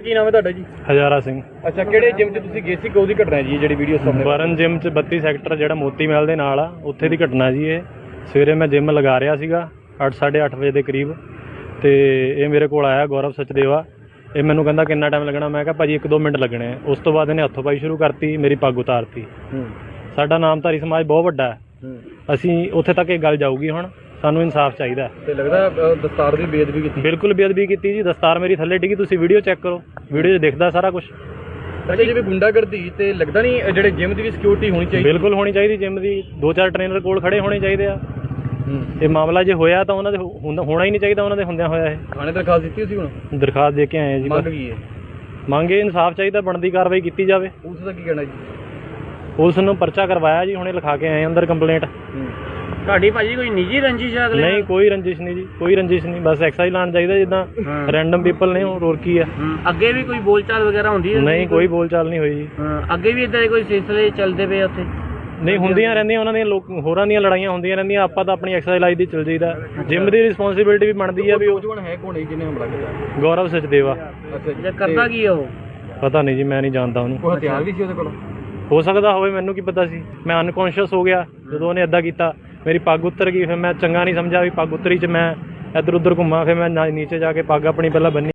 ਕੀ ਨਾਮ ਹੈ ਤੁਹਾਡਾ ਜੀ? ਹਜ਼ਾਰਾ ਸਿੰਘ। ਅੱਛਾ ਕਿਹੜੇ ਜਿਮ 'ਚ ਤੁਸੀਂ ਗਏ ਸੀ? ਕਦੋਂ ਦੀ ਘਟਨਾ ਜੀ ਜਿਹੜੀ ਵੀਡੀਓ ਸਾਹਮਣੇ? ਬਰਨ ਜਿਮ ਚ 32 ਸੈਕਟਰ ਜਿਹੜਾ ਮੋਤੀ ਮਹਿਲ ਦੇ ਨਾਲ ਆ ਉੱਥੇ ਦੀ ਘਟਨਾ ਜੀ ਇਹ। ਸਵੇਰੇ ਮੈਂ ਜਿਮ ਲਗਾ ਰਿਹਾ ਸੀਗਾ 8:30 ਵਜੇ ਦੇ ਕਰੀਬ। ਤੇ ਇਹ ਮੇਰੇ ਕੋਲ ਆਇਆ ਗੌਰਵ ਸਚਦੇਵਾ। ਇਹ ਮੈਨੂੰ ਕਹਿੰਦਾ ਕਿੰਨਾ ਟਾਈਮ ਲੱਗਣਾ? ਮੈਂ ਕਿਹਾ ਭਾਜੀ 1-2 ਮਿੰਟ ਲੱਗਣੇ ਆ। ਉਸ ਤੋਂ ਬਾਅਦ ਇਹਨੇ ਹੱਥੋਂ ਪਾਈ ਸ਼ੁਰੂ ਕਰਤੀ ਮੇਰੀ ਪੱਗ ਉਤਾਰਤੀ। ਸਾਡਾ ਨਾਮਧਾਰੀ ਸਮਾਜ ਬਹੁਤ ਵੱਡਾ ਹੂੰ। ਅਸੀਂ ਉੱਥੇ ਤੱਕ ਇਹ ਗੱਲ ਜਾਊਗੀ ਹੁਣ। ਸਾਨੂੰ ਇਨਸਾਫ ਚਾਹੀਦਾ। ਤੇ ਲੱਗਦਾ ਅ, ਦਸਤਾਰ ਦੀ ਬੇਅਦਬੀ ਕੀਤੀ। ਬਿਲਕੁਲ ਬੇਅਦਬੀ ਕੀਤੀ ਜੀ। ਦਸਤਾਰ ਮੇਰੀ ਥੱਲੇ ਡਿੱਗੀ ਤੁਸੀਂ ਵੀਡੀਓ ਚੈੱਕ ਕਰੋ। ਵੀਡੀਓ 'ਚ ਦਿਖਦਾ ਸਾਰਾ ਕੁਝ ਅੱਛਾ ਜਿਵੇਂ ਗੁੰਡਾਗਰਦੀ ਤੇ ਲੱਗਦਾ ਨਹੀਂ ਅ, ਜਿਹੜੇ ਜਿਮ ਦੀ ਵੀ ਸਿਕਿਉਰਿਟੀ ਹੋਣੀ ਚਾਹੀਦੀ। ਬਿਲਕੁਲ ਹੋਣੀ ਚਾਹੀਦੀ ਜਿਮ ਦੀ। ਦੋ ਚਾਰ ਟ੍ਰੇਨਰ ਕੋਲ ਖੜੇ ਹੋਣੇ ਚਾਹੀਦੇ ਆ। ਹੂੰ। ਇਹ ਮਾਮਲਾ ਜੇ ਹੋਇਆ ਤਾਂ ਉਹਨਾਂ ਦੇ ਹੋ- ਹੁੰਦਾ- ਹੋਣਾ ਹੀ ਨਹੀਂ ਚਾਹੀਦਾ ਉਹਨਾਂ ਦੇ ਹੁੰਦਿਆਂ ਹੋਇਆ ਇਹ। ਥਾਣੇ ਦਰਖਾਸਤ ਦਿੱਤੀ ਸੀ ਹੁਣ? ਦਰਖਾਸਤ ਦੇ ਕੇ ਆਏ ਆ ਜੀ ਮੰਗ ਬਸ। ਕੀ ਹੈ? ਮੰਗੇ ਇਨਸਾਫ ਚਾਹੀਦਾ ਬਣਦੀ ਕਾਰਵਾਈ ਕੀਤੀ ਜਾਵੇ। ਪੁਲਿਸ ਦਾ ਕੀ ਕਹਿਣਾ ਜੀ? ਪੁਲਿਸ ਨੂੰ ਪਰਚਾ ਕਰਵਾਇਆ ਜੀ ਹੁਣੇ ਲਿਖਾ ਕੇ ਆਏ ਅੰਦਰ ਕੰਪਲੇਂਟ ਹੂੰ। ਤੁਹਾਡੀ ਭਾਜੀ ਕੋਈ ਨਿੱਜੀ ਰੰਜਿਸ਼ ਹੈ ਅਗਲੇ ਨਹੀਂ ਕੋਈ ਰੰਜਿਸ਼ ਨਹੀਂ ਜੀ ਕੋਈ ਰੰਜਿਸ਼ ਨਹੀਂ ਬਸ ਐਕਸਾਈਜ਼ ਲਾਣ ਚਾਹੀਦਾ ਜਿੱਦਾਂ। ਰੈਂਡਮ ਪੀਪਲ ਨੇ ਹੋਰ ਕੀ ਆ। ਅੱਗੇ ਵੀ ਕੋਈ ਬੋਲਚਾਲ ਵਗੈਰਾ ਹੁੰਦੀ ਹੈ? ਨਹੀਂ ਕੋਈ ਬੋਲਚਾਲ ਨਹੀਂ ਹੋਈ ਜੀ। ਹਾਂ, ਅੱਗੇ ਵੀ ਇਦਾਂ ਦੇ ਕੋਈ ਸਿਲਸਿਲੇ ਚੱਲਦੇ ਪਏ ਉੱਥੇ? ਨਹੀਂ ਹੁੰਦੀਆਂ ਰਹਿੰਦੀਆਂ ਉਹਨਾਂ ਦੀਆਂ ਲੋਕ ਹੋਰਾਂ ਦੀਆਂ ਲੜਾਈਆਂ ਹੁੰਦੀਆਂ ਰਹਿੰਦੀਆਂ ਆਪਾਂ ਤਾਂ ਆਪਣੀ ਐਕਸਾਈਜ਼ ਲਾਈ ਦੀ ਚੱਲ ਜਾਈਦਾ। ਜਿਮ ਦੀ ਰਿਸਪੌਂਸਿਬਿਲਟੀ ਵੀ ਬਣਦੀ ਆ ਵੀ ਉਹ ਨੌਜਵਾਨ ਹੈ ਕੌਣ ਹੈ ਜਿਹਨੇ ਹਮਲਾ ਕੀਤਾ। ਗੌਰਵ ਸਚਦੇਵਾ। ਅੱਛਾ ਜੇ ਕਰਦਾ ਕੀ ਉਹ? ਪਤਾ ਨਹੀਂ ਜੀ ਮੈਂ ਨਹੀਂ ਜਾਣਦਾ ਉਹਨੂੰ। ਕੋਈ ਹਥਿਆਰ ਵੀ ਸੀ ਉਹਦੇ ਕੋਲ? ਹੋ ਸਕਦਾ ਹੋਵੇ ਮੈਨੂੰ ਕੀ ਪਤਾ ਸੀ। ਮੈਂ ਅਨਕੌਂਸ਼ੀਅਸ ਹੋ ਗਿਆ ਜਦੋਂ ਉਹਨੇ ਇਦਾਂ ਕੀਤਾ। ਮੇਰੀ ਪੱਗ ਉਤਰ ਗਈ, ਫਿਰ ਮੈਂ ਚੰਗਾ ਨਹੀਂ ਸਮਝਿਆ ਵੀ ਪੱਗ ਉਤਰੀ ਚ ਮੈਂ ਇੱਧਰ ਉੱਧਰ ਘੁੰਮਾ, ਫਿਰ ਮੈਂ ਨੀਚੇ ਜਾ ਕੇ ਪੱਗ ਆਪਣੀ ਪਹਿਲਾਂ ਬੰਨੀ।